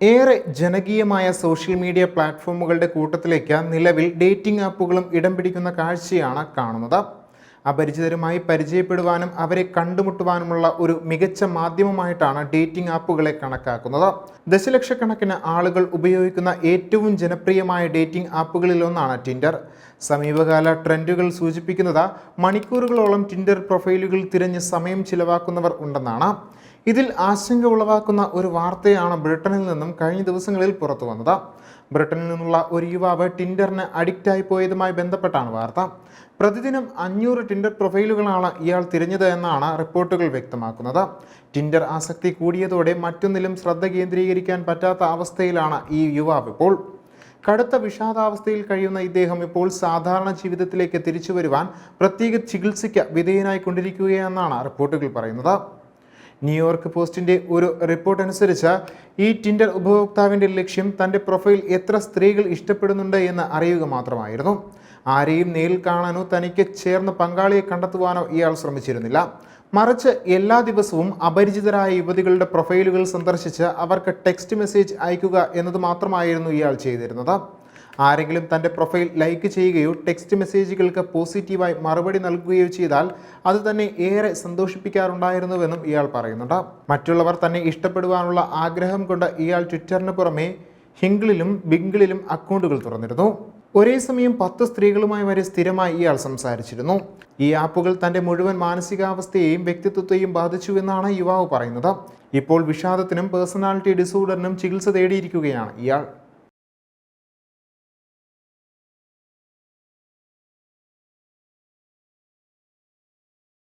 ഏറെ ജനകീയമായ social media പ്ലാറ്റ്ഫോമുകളുടെ കൂട്ടത്തിലേക്ക് നിലവിൽ dating ആപ്പുകളും ഇടം പിടിക്കുന്ന കാഴ്ചയാണ് കാണുന്നത്. അപരിചിതരുമായി പരിചയപ്പെടുവാനും അവരെ കണ്ടുമുട്ടുവാനുമുള്ള ഒരു മികച്ച മാധ്യമമായിട്ടാണ് ഡേറ്റിംഗ് ആപ്പുകളെ കണക്കാക്കുന്നത്. ദശലക്ഷക്കണക്കിന് ആളുകൾ ഉപയോഗിക്കുന്ന ഏറ്റവും ജനപ്രിയമായ ഡേറ്റിംഗ് ആപ്പുകളിലൊന്നാണ് ടിൻഡർ. സമീപകാല ട്രെൻഡുകൾ സൂചിപ്പിക്കുന്നത് മണിക്കൂറുകളോളം ടിൻഡർ പ്രൊഫൈലുകൾ തിരഞ്ഞ് സമയം ചിലവാക്കുന്നവർ ഉണ്ടെന്നാണ്. ഇതിൽ ആശങ്ക ഉളവാക്കുന്ന ഒരു വാർത്തയാണ് ബ്രിട്ടനിൽ നിന്നും കഴിഞ്ഞ ദിവസങ്ങളിൽ പുറത്തു വന്നത് ബ്രിട്ടനിൽ നിന്നുള്ള ഒരു യുവാവ് ടിൻഡറിന് അഡിക്റ്റായി പോയതുമായി ബന്ധപ്പെട്ടാണ് വാർത്ത. പ്രതിദിനം അഞ്ഞൂറ് ടിൻഡർ പ്രൊഫൈലുകളാണ് ഇയാൾ തിരഞ്ഞത് എന്നാണ് റിപ്പോർട്ടുകൾ വ്യക്തമാക്കുന്നത്. ടിൻഡർ ആസക്തി കൂടിയതോടെ മറ്റൊന്നിലും ശ്രദ്ധ കേന്ദ്രീകരിക്കാൻ പറ്റാത്ത അവസ്ഥയിലാണ് ഈ യുവാവ് ഇപ്പോൾ. കടുത്ത വിഷാദാവസ്ഥയിൽ കഴിയുന്ന ഇദ്ദേഹം ഇപ്പോൾ സാധാരണ ജീവിതത്തിലേക്ക് തിരിച്ചു വരുവാൻ പ്രത്യേക ചികിത്സയ്ക്ക് വിധേയനായി കൊണ്ടിരിക്കുകയെന്നാണ് റിപ്പോർട്ടുകൾ പറയുന്നത്. ന്യൂയോർക്ക് പോസ്റ്റിന്റെ ഒരു റിപ്പോർട്ട് അനുസരിച്ച് ഈ ടിൻഡർ ഉപഭോക്താവിന്റെ ലക്ഷ്യം തന്റെ പ്രൊഫൈൽ എത്ര സ്ത്രീകൾ ഇഷ്ടപ്പെടുന്നുണ്ട് എന്ന് അറിയുക മാത്രമായിരുന്നു. ആരെയും നേരിൽ കാണാനോ തനിക്ക് ചേർന്ന പങ്കാളിയെ കണ്ടെത്തുവാനോ ഇയാൾ ശ്രമിച്ചിരുന്നില്ല. മറിച്ച് എല്ലാ ദിവസവും അപരിചിതരായ യുവതികളുടെ പ്രൊഫൈലുകൾ സന്ദർശിച്ച് അവർക്ക് ടെക്സ്റ്റ് മെസ്സേജ് അയക്കുക എന്നത് മാത്രമായിരുന്നു ഇയാൾ ചെയ്തിരുന്നത്. ആരെങ്കിലും തന്റെ പ്രൊഫൈൽ ലൈക്ക് ചെയ്യുകയോ ടെക്സ്റ്റ് മെസ്സേജുകൾക്ക് പോസിറ്റീവായി മറുപടി നൽകുകയോ ചെയ്താൽ അത് തന്നെ ഏറെ സന്തോഷിപ്പിക്കാറുണ്ടായിരുന്നുവെന്നും ഇയാൾ പറയുന്നുണ്ട്. മറ്റുള്ളവർ തന്നെ ഇഷ്ടപ്പെടുവാനുള്ള ആഗ്രഹം കൊണ്ട് ഇയാൾ ട്വിറ്ററിന് പുറമെ ഹിംഗിളിലും ബിംഗിളിലും അക്കൗണ്ടുകൾ തുറന്നിരുന്നു. ഒരേ സമയം പത്ത് സ്ത്രീകളുമായി വരെ സ്ഥിരമായി ഇയാൾ സംസാരിച്ചിരുന്നു. ഈ ആപ്പുകൾ തന്റെ മുഴുവൻ മാനസികാവസ്ഥയെയും വ്യക്തിത്വത്തെയും ബാധിച്ചുവെന്നാണ് യുവാവ് പറയുന്നത്. ഇപ്പോൾ വിഷാദത്തിനും പേഴ്സണാലിറ്റി ഡിസോർഡറിനും ചികിത്സ തേടിയിരിക്കുകയാണ് ഇയാൾ.